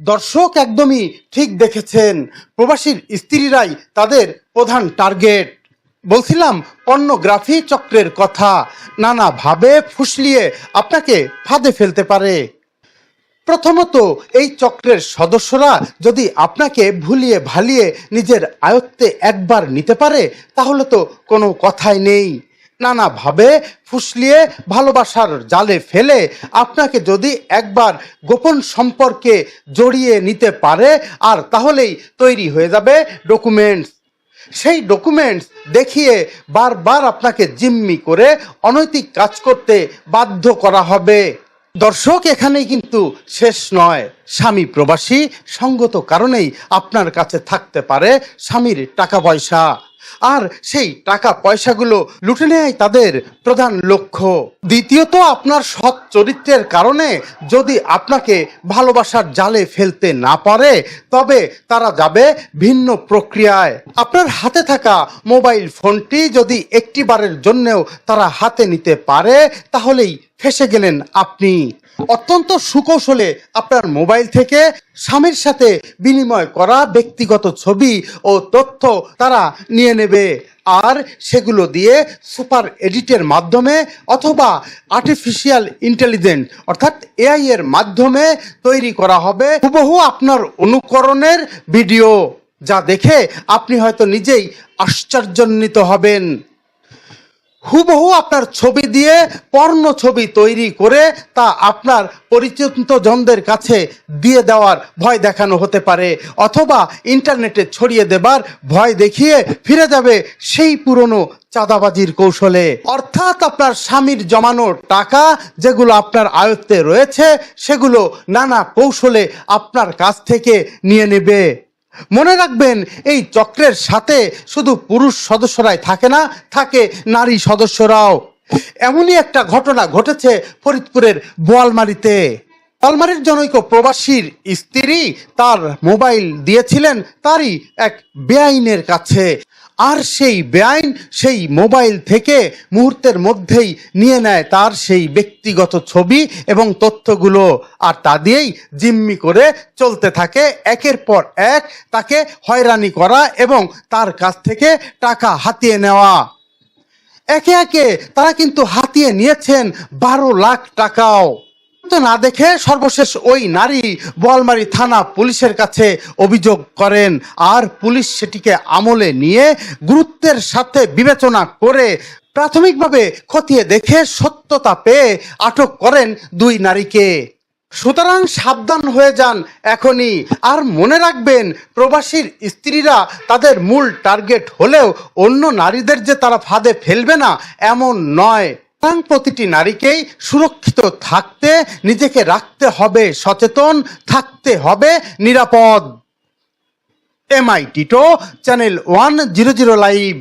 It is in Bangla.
দর্শক একদমই ঠিক দেখেছেন। প্রবাসীর স্ত্রীরাই তাদের প্রধান টার্গেট। বলছিলাম, পর্নোগ্রাফি চক্রের কথা। নানাভাবে ফুসলিয়ে আপনাকে ফাঁদে ফেলতে পারে। প্রথমত, এই চক্রের সদস্যরা যদি আপনাকে ভুলিয়ে ভালিয়ে নিজের আয়ত্তে একবার নিতে পারে, তাহলে তো কোনো কথাই নেই। নানাভাবে ফুসলিয়ে ভালোবাসার জালে ফেলে আপনাকে যদি একবার গোপন সম্পর্কে জড়িয়ে নিতে পারে, আর তাহলেই তৈরি হয়ে যাবে ডকুমেন্টস সেই ডকুমেন্টস দেখিয়ে বারবার আপনাকে জিম্মি করে অনৈতিক কাজ করতে বাধ্য করা হবে। দর্শক, এখানেই কিন্তু শেষ নয়। স্বামী প্রবাসী সঙ্গত কারণেই আপনার কাছে থাকতে পারে স্বামীর টাকা পয়সা। আর সেই টাকা পয়সাগুলো লুটে নেয় তাদের প্রধান লক্ষ্য। দ্বিতীয়ত, আপনার সৎ চরিত্রের কারণে যদি আপনাকে ভালোবাসার জালে ফেলতে না পারে, তবে তারা যাবে ভিন্ন প্রক্রিয়ায়। আপনার হাতে থাকা মোবাইল ফোনটি যদি একটিবারের জন্যেও তারা হাতে নিতে পারে, তাহলেই ফেসে গেলেন আপনি। অত্যন্ত সুকৌশলে আপনার মোবাইল থেকে স্বামীর সাথে বিনিময় করা ব্যক্তিগত ছবি ও তথ্য তারা নিয়ে নেবে। আর সেগুলো দিয়ে সুপার এডিটের মাধ্যমে অথবা আর্টিফিশিয়াল ইন্টেলিজেন্স অর্থাৎ এআই এর মাধ্যমে তৈরি করা হবে হুবহু আপনার অনুকরণের ভিডিও, যা দেখে আপনি হয়তো নিজেই আশ্চর্যান্বিত হবেন। হুবহু আপনার ছবি দিয়ে পর্ণ ছবি তৈরি করে তা আপনার পরিচিত জনদের কাছে দিয়ে দেওয়ার ভয় দেখানো হতে পারে, অথবা ইন্টারনেটে ছড়িয়ে দেবার ভয় দেখিয়ে ফিরে যাবে সেই পুরনো চাঁদাবাজির কৌশলে। অর্থাৎ আপনার স্বামীর জমানো টাকা যেগুলো আপনার আয়ত্তে রয়েছে, সেগুলো নানা কৌশলে আপনার কাছ থেকে নিয়ে নেবে। মনে রাখবেন, এই চক্রের সাথে শুধু পুরুষ সদস্যরাই থাকে না, থাকে নারী সদস্যরাও। এমনই একটা ঘটনা ঘটেছে ফরিদপুরের বোয়ালমারিতে। বোয়ালমারির জনৈক প্রবাসীর স্ত্রী তার মোবাইল দিয়েছিলেন তারই এক বেআইনের কাছে। আর সেই বেআইন সেই মোবাইল থেকে মুহূর্তের মধ্যেই নিয়ে নেয় তার সেই ব্যক্তিগত ছবি এবং তথ্যগুলো। আর তা দিয়েই জিম্মি করে চলতে থাকে। একের পর এক তাকে হয়রানি করা এবং তার কাছ থেকে টাকা হাতিয়ে নেওয়া। একে একে তারা কিন্তু হাতিয়ে নিয়েছেন বারো লাখ টাকাও। না দেখে সর্বশেষ ওই নারী বোয়ালমারি থানা পুলিশের কাছে অভিযোগ করেন। আর পুলিশ সেটিকে আমলে নিয়ে গুরুত্বের সাথে বিবেচনা করে প্রাথমিকভাবে খতিয়ে দেখে সত্যতা পেয়ে আটক করেন দুই নারীকে। সুতরাং সাবধান হয়ে যান এখনই। আর মনে রাখবেন, প্রবাসীর স্ত্রীরা তাদের মূল টার্গেট হলেও অন্য নারীদের যে তারা ফাঁদে ফেলবে না, এমন নয়। প্রতিটি নারীকেই সুরক্ষিত থাকতে, নিজেকে রাখতে হবে, সচেতন থাকতে হবে, নিরাপদ। এমআই Tito channel one zero zero live